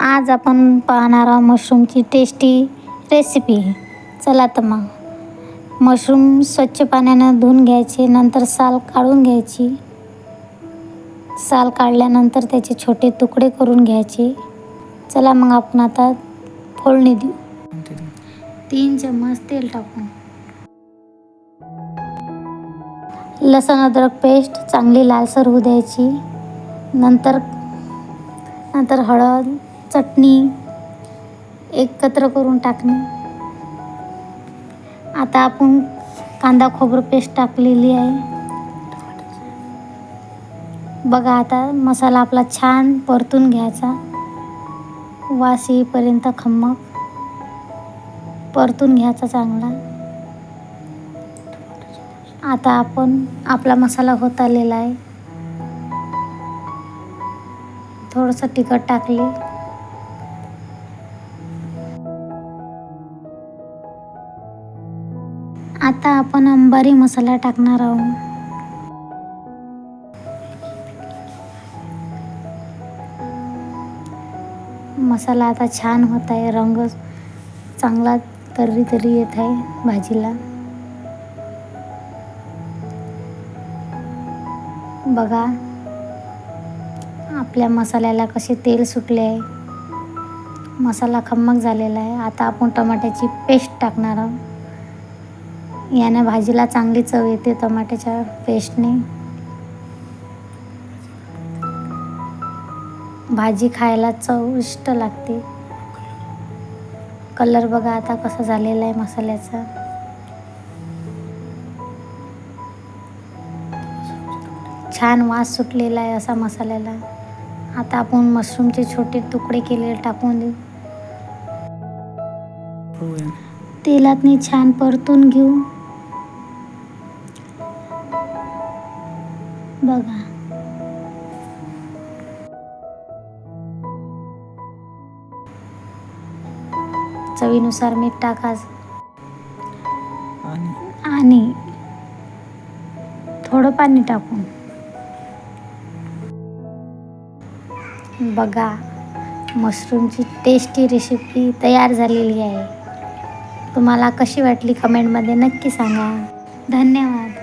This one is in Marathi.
आज आपण पाहणार आहोत मशरूमची टेस्टी रेसिपी चला तर मग. मशरूम स्वच्छ पाण्यानं धुवून घ्यायचे नंतर साल काढून घ्यायची. साल काढल्यानंतर त्याचे छोटे तुकडे करून घ्यायचे. चला मग आपण आता फोडणी देऊ. तीन चम्मच तेल टाकू लसण अद्रक पेस्ट चांगली लालसर होऊ द्यायची. नंतर नंतर हळद चटणी एकत्र करून टाकणे. आता आपण कांदा खोबरं पेस्ट टाकलेली आहे. बघा आता मसाला आपला छान परतून घ्यायचा. वास येईपर्यंत खम्मक परतून घ्यायचा चांगला. आता आपण आपला मसाला होत आलेला आहे. थोडंसं तिखट टाकले. आता आपण अंबारी मसाला टाकणार आहोत. मसाला आता छान होत आहे. रंग चांगला तर्री तरी येत आहे भाजीला. बघा आपल्या मसाल्याला कसे तेल सुटले आहे? मसाला खम्मक झालेला आहे. आता आपण टमाट्याची पेस्ट टाकणार आहोत. याने भाजीला चांगली चव येते टमाट्याच्या पेस्टने. भाजी खायला चविष्ट लागते. कलर बघा आता कसा झालेला आहे मसाल्याचा. छान वास सुटलेला आहे असा मसाल्याला. आता आपण मशरूमचे छोटे तुकडे केलेले टाकून देऊ. तेलातनी छान परतून घेऊ. बघा. चवीनुसार मीठ टाकायचं आणि आणि थोडं पाणी टाकून. बघा मशरूमची टेस्टी रेसिपी तयार झालेली आहे. तुम्हाला कशी वाटली कमेंटमध्ये नक्की सांगा. धन्यवाद.